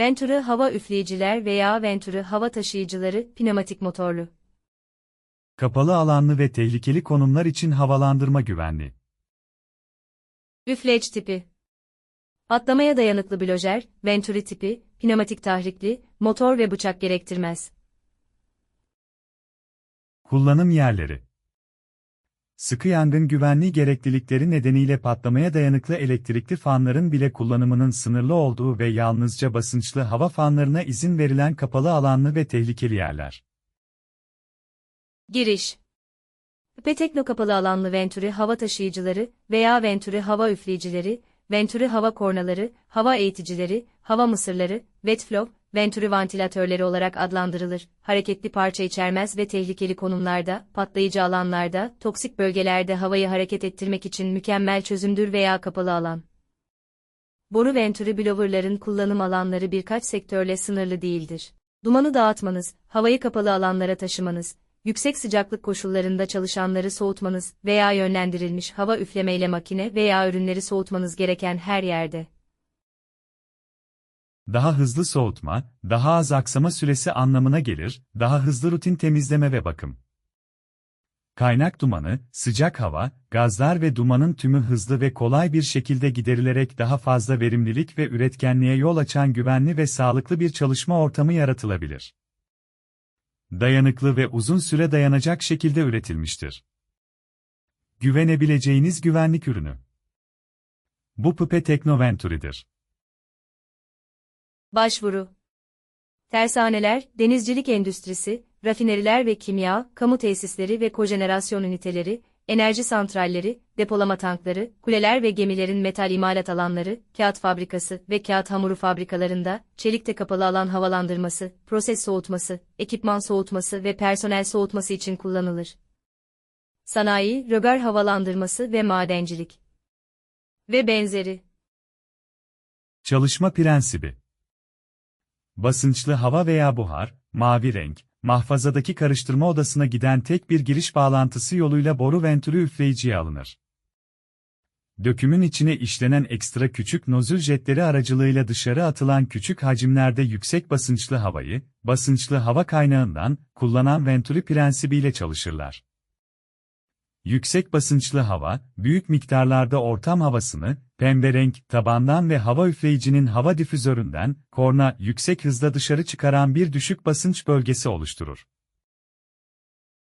Venturi hava üfleyiciler veya Venturi hava taşıyıcıları pneumatik motorlu. Kapalı alanlı ve tehlikeli konumlar için havalandırma güvenli. Üfleç tipi. Patlamaya dayanıklı blojer, Venturi tipi, pneumatik tahrikli, motor ve bıçak gerektirmez. Kullanım yerleri. Sıkı yangın güvenliği gereklilikleri nedeniyle patlamaya dayanıklı elektrikli fanların bile kullanımının sınırlı olduğu ve yalnızca basınçlı hava fanlarına izin verilen kapalı alanlı ve tehlikeli yerler. Giriş. Petekno kapalı alanlı Venturi hava taşıyıcıları veya Venturi hava üfleyicileri, Venturi hava kornaları, hava eğiticileri, hava mısırları, wet flow, Venturi vantilatörleri olarak adlandırılır. Hareketli parça içermez ve tehlikeli konumlarda, patlayıcı alanlarda, toksik bölgelerde havayı hareket ettirmek için mükemmel çözümdür veya kapalı alan. Boru Venturi blowerların kullanım alanları birkaç sektörle sınırlı değildir. Dumanı dağıtmanız, havayı kapalı alanlara taşımanız, yüksek sıcaklık koşullarında çalışanları soğutmanız veya yönlendirilmiş hava üflemeyle makine veya ürünleri soğutmanız gereken her yerde. Daha hızlı soğutma, daha az aksama süresi anlamına gelir, daha hızlı rutin temizleme ve bakım. Kaynak dumanı, sıcak hava, gazlar ve dumanın tümü hızlı ve kolay bir şekilde giderilerek daha fazla verimlilik ve üretkenliğe yol açan güvenli ve sağlıklı bir çalışma ortamı yaratılabilir. Dayanıklı ve uzun süre dayanacak şekilde üretilmiştir. Güvenebileceğiniz güvenlik ürünü. Bu Pupe Teknoventuri'dir. Başvuru Tersaneler, denizcilik endüstrisi, rafineriler ve kimya, kamu tesisleri ve kojenerasyon üniteleri, enerji santralleri, depolama tankları, kuleler ve gemilerin metal imalat alanları, kağıt fabrikası ve kağıt hamuru fabrikalarında, çelikte kapalı alan havalandırması, proses soğutması, ekipman soğutması ve personel soğutması için kullanılır. Sanayi, rögar havalandırması ve madencilik. Ve benzeri. Çalışma prensibi Basınçlı hava veya buhar, mavi renk, mahfazadaki karıştırma odasına giden tek bir giriş bağlantısı yoluyla boru ventülü üfleyiciye alınır. Dökümün içine işlenen ekstra küçük nozül jetleri aracılığıyla dışarı atılan küçük hacimlerde yüksek basınçlı havayı, basınçlı hava kaynağından, kullanan ventülü prensibiyle çalışırlar. Yüksek basınçlı hava, büyük miktarlarda ortam havasını, pembe renk, tabandan ve hava üfleyicinin hava difüzöründen, korna, yüksek hızda dışarı çıkaran bir düşük basınç bölgesi oluşturur.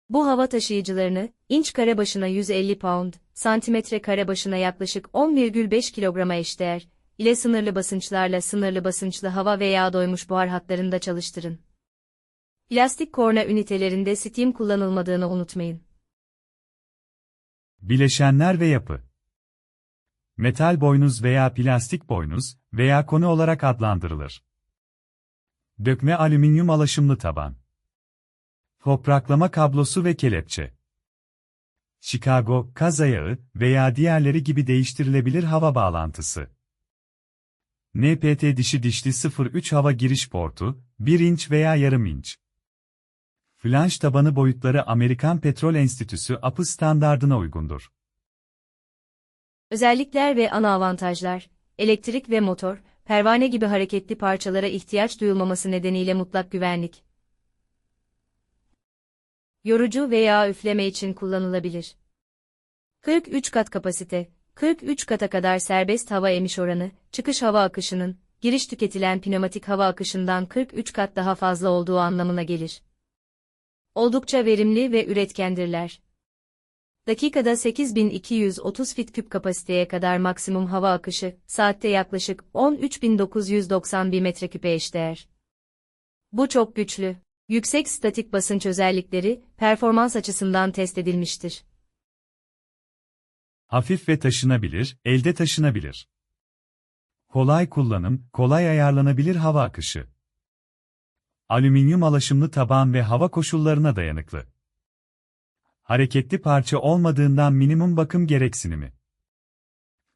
Bu hava taşıyıcılarını, inç kare başına 150 pound, santimetre kare başına yaklaşık 10,5 kilograma eşdeğer, ile sınırlı basınçlarla sınırlı basınçlı hava veya doymuş buhar hatlarında çalıştırın. Plastik korna ünitelerinde steam kullanılmadığını unutmayın. Bileşenler ve yapı Metal boynuz veya plastik boynuz veya konu olarak adlandırılır. Dökme alüminyum alaşımlı taban. Topraklama kablosu ve kelepçe. Chicago, kaz ayağı veya diğerleri gibi değiştirilebilir hava bağlantısı. NPT dişi dişli 03 hava giriş portu, 1 inç veya yarım inç. Flanş tabanı boyutları Amerikan Petrol Enstitüsü API standardına uygundur. Özellikler ve ana avantajlar, elektrik ve motor, pervane gibi hareketli parçalara ihtiyaç duyulmaması nedeniyle mutlak güvenlik. Yorucu veya üfleme için kullanılabilir. 43 kat kapasite, 43 kata kadar serbest hava emiş oranı, çıkış hava akışının, giriş tüketilen pneumatik hava akışından 43 kat daha fazla olduğu anlamına gelir. Oldukça verimli ve üretkendirler. Dakikada 8230 fit küp kapasiteye kadar maksimum hava akışı, saatte yaklaşık 13991 metreküpe eşdeğer. Bu çok güçlü. Yüksek statik basınç özellikleri, performans açısından test edilmiştir. Hafif ve taşınabilir, elde taşınabilir. Kolay kullanım, kolay ayarlanabilir hava akışı. Alüminyum alaşımlı taban ve hava koşullarına dayanıklı. Hareketli parça olmadığından minimum bakım gereksinimi.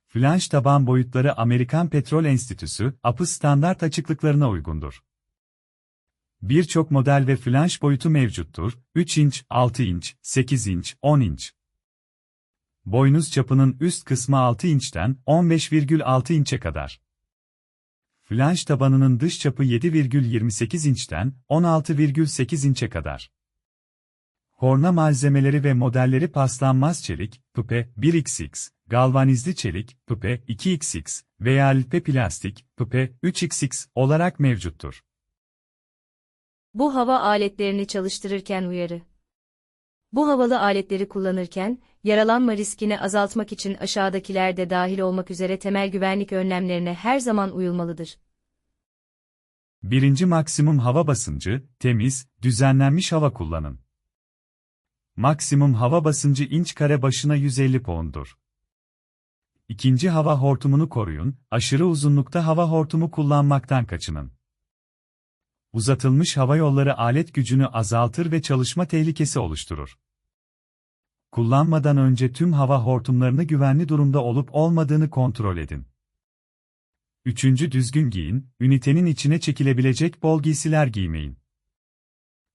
Flanş taban boyutları Amerikan Petrol Enstitüsü, API standart açıklıklarına uygundur. Birçok model ve flanş boyutu mevcuttur, 3 inç, 6 inç, 8 inç, 10 inç. Boynuz çapının üst kısmı 6 inçten 15,6 inçe kadar. Flanş tabanının dış çapı 7,28 inçten 16,8 inçe kadar. Korna malzemeleri ve modelleri paslanmaz çelik, püpe 1XX, galvanizli çelik, püpe 2XX veya lipe plastik, püpe 3XX olarak mevcuttur. Bu hava aletlerini çalıştırırken uyarı. Bu havalı aletleri kullanırken, yaralanma riskini azaltmak için aşağıdakiler de dahil olmak üzere temel güvenlik önlemlerine her zaman uyulmalıdır. Birinci maksimum hava basıncı, temiz, düzenlenmiş hava kullanın. Maksimum hava basıncı inç kare başına 150 pound'dur. İkinci hava hortumunu koruyun, aşırı uzunlukta hava hortumu kullanmaktan kaçının. Uzatılmış hava yolları alet gücünü azaltır ve çalışma tehlikesi oluşturur. Kullanmadan önce tüm hava hortumlarını güvenli durumda olup olmadığını kontrol edin. Üçüncü düzgün giyin, ünitenin içine çekilebilecek bol giysiler giymeyin.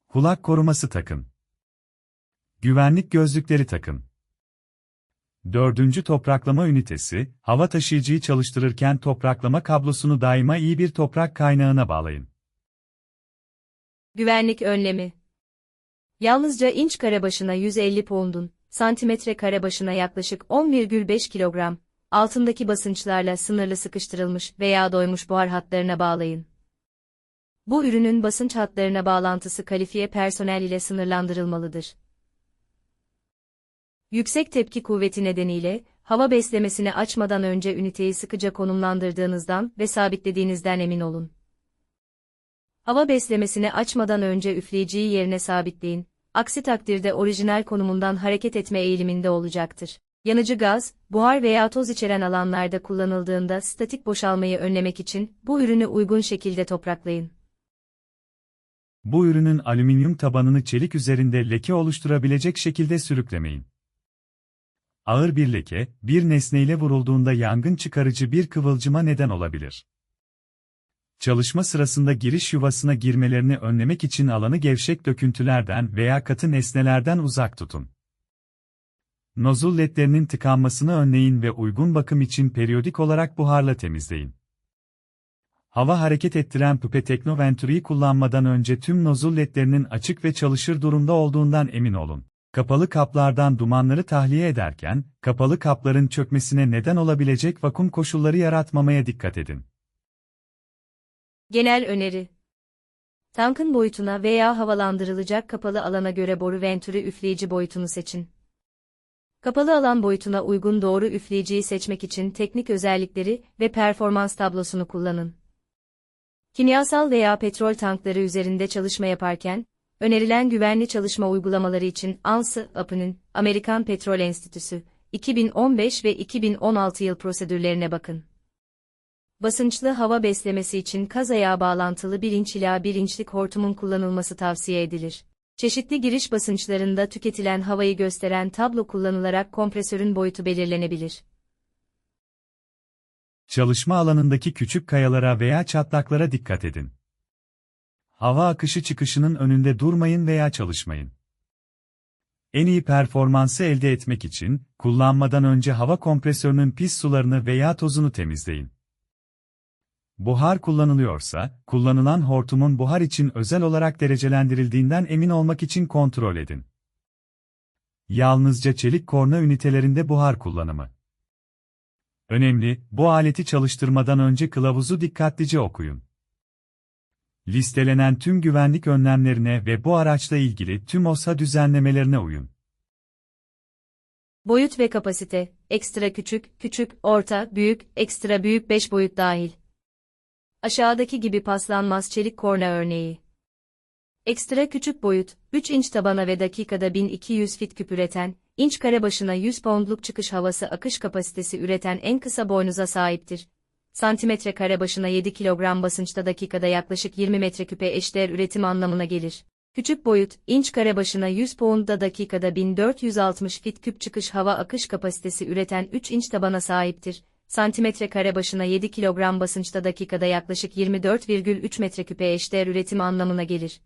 Kulak koruması takın. Güvenlik gözlükleri takın. Dördüncü topraklama ünitesi, hava taşıyıcıyı çalıştırırken topraklama kablosunu daima iyi bir toprak kaynağına bağlayın. Güvenlik önlemi. Yalnızca inç kare başına 150 pound'un, santimetre kare başına yaklaşık 10,5 kilogram, altındaki basınçlarla sınırlı sıkıştırılmış veya doymuş buhar hatlarına bağlayın. Bu ürünün basınç hatlarına bağlantısı kalifiye personel ile sınırlandırılmalıdır. Yüksek tepki kuvveti nedeniyle, hava beslemesini açmadan önce üniteyi sıkıca konumlandırdığınızdan ve sabitlediğinizden emin olun. Hava beslemesini açmadan önce üfleyiciyi yerine sabitleyin, aksi takdirde orijinal konumundan hareket etme eğiliminde olacaktır. Yanıcı gaz, buhar veya toz içeren alanlarda kullanıldığında statik boşalmayı önlemek için bu ürünü uygun şekilde topraklayın. Bu ürünün alüminyum tabanını çelik üzerinde leke oluşturabilecek şekilde sürüklemeyin. Ağır bir leke, bir nesneyle vurulduğunda yangın çıkarıcı bir kıvılcıma neden olabilir. Çalışma sırasında giriş yuvasına girmelerini önlemek için alanı gevşek döküntülerden veya katı nesnelerden uzak tutun. Nozul ledlerinin tıkanmasını önleyin ve uygun bakım için periyodik olarak buharla temizleyin. Hava hareket ettiren püpe teknoventuriyi kullanmadan önce tüm nozul ledlerinin açık ve çalışır durumda olduğundan emin olun. Kapalı kaplardan dumanları tahliye ederken, kapalı kapların çökmesine neden olabilecek vakum koşulları yaratmamaya dikkat edin. Genel öneri Tankın boyutuna veya havalandırılacak kapalı alana göre boru venturi üfleyici boyutunu seçin. Kapalı alan boyutuna uygun doğru üfleyiciyi seçmek için teknik özellikleri ve performans tablosunu kullanın. Kimyasal veya petrol tankları üzerinde çalışma yaparken, önerilen güvenli çalışma uygulamaları için ANSI, AP'nin, Amerikan Petrol Enstitüsü, 2015 ve 2016 yıl prosedürlerine bakın. Basınçlı hava beslemesi için kaz ayağı bağlantılı 1 inç ila 1 inçlik hortumun kullanılması tavsiye edilir. Çeşitli giriş basınçlarında tüketilen havayı gösteren tablo kullanılarak kompresörün boyutu belirlenebilir. Çalışma alanındaki küçük kayalara veya çatlaklara dikkat edin. Hava akışı çıkışının önünde durmayın veya çalışmayın. En iyi performansı elde etmek için, kullanmadan önce hava kompresörünün pis sularını veya tozunu temizleyin. Buhar kullanılıyorsa, kullanılan hortumun buhar için özel olarak derecelendirildiğinden emin olmak için kontrol edin. Yalnızca çelik korna ünitelerinde buhar kullanımı. Önemli, bu aleti çalıştırmadan önce kılavuzu dikkatlice okuyun. Listelenen tüm güvenlik önlemlerine ve bu araçla ilgili tüm OSA düzenlemelerine uyun. Boyut ve kapasite, ekstra küçük, küçük, orta, büyük, ekstra büyük 5 boyut dahil. Aşağıdaki gibi paslanmaz çelik korna örneği. Ekstra küçük boyut, 3 inç tabana ve dakikada 1200 fit küp üreten, inç kare başına 100 poundluk çıkış havası akış kapasitesi üreten en kısa boynuza sahiptir. Santimetre kare başına 7 kilogram basınçta dakikada yaklaşık 20 metreküpe eşdeğer üretim anlamına gelir. Küçük boyut, inç kare başına 100 poundda dakikada 1460 fit küp çıkış hava akış kapasitesi üreten 3 inç tabana sahiptir santimetre kare başına 7 kilogram basınçta dakikada yaklaşık 24,3 metreküpe eşdeğer üretim anlamına gelir.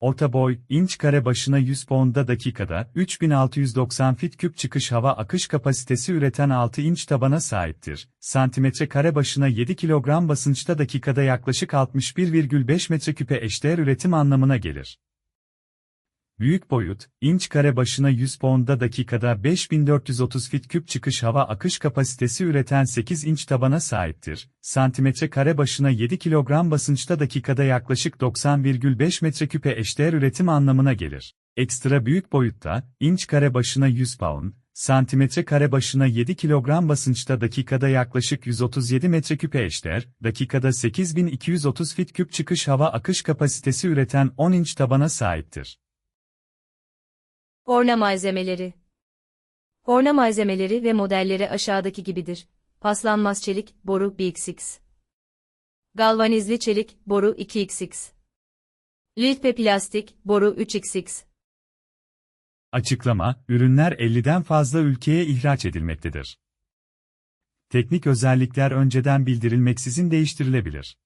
Orta boy, inç kare başına 100 poundda dakikada 3690 fit küp çıkış hava akış kapasitesi üreten 6 inç tabana sahiptir. Santimetre kare başına 7 kilogram basınçta dakikada yaklaşık 61,5 metreküpe eşdeğer üretim anlamına gelir. Büyük boyut, inç kare başına 100 poundda dakikada 5430 fit küp çıkış hava akış kapasitesi üreten 8 inç tabana sahiptir. Santimetre kare başına 7 kilogram basınçta dakikada yaklaşık 90,5 metreküpe eşdeğer üretim anlamına gelir. Ekstra büyük boyutta, inç kare başına 100 pound, santimetre kare başına 7 kilogram basınçta dakikada yaklaşık 137 metreküpe eşdeğer, dakikada 8230 fit küp çıkış hava akış kapasitesi üreten 10 inç tabana sahiptir. Korna malzemeleri. Korna malzemeleri ve modelleri aşağıdaki gibidir. Paslanmaz çelik, boru 1XX. Galvanizli çelik, boru 2XX. Lifpe plastik, boru 3XX. Açıklama, ürünler 50'den fazla ülkeye ihraç edilmektedir. Teknik özellikler önceden bildirilmeksizin değiştirilebilir.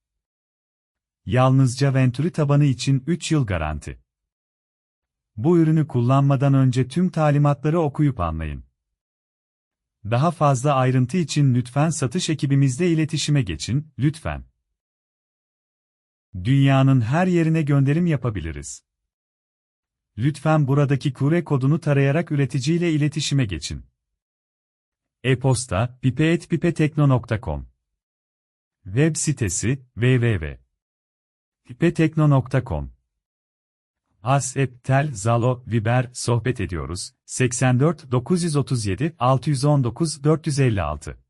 Yalnızca Venturi tabanı için 3 yıl garanti. Bu ürünü kullanmadan önce tüm talimatları okuyup anlayın. Daha fazla ayrıntı için lütfen satış ekibimizle iletişime geçin, lütfen. Dünyanın her yerine gönderim yapabiliriz. Lütfen buradaki kure kodunu tarayarak üreticiyle iletişime geçin. E-posta pipe.pipetekno.com Web sitesi www.pipetekno.com WhatsApp, Tel, Zalo, Viber, sohbet ediyoruz. 84 937 619 456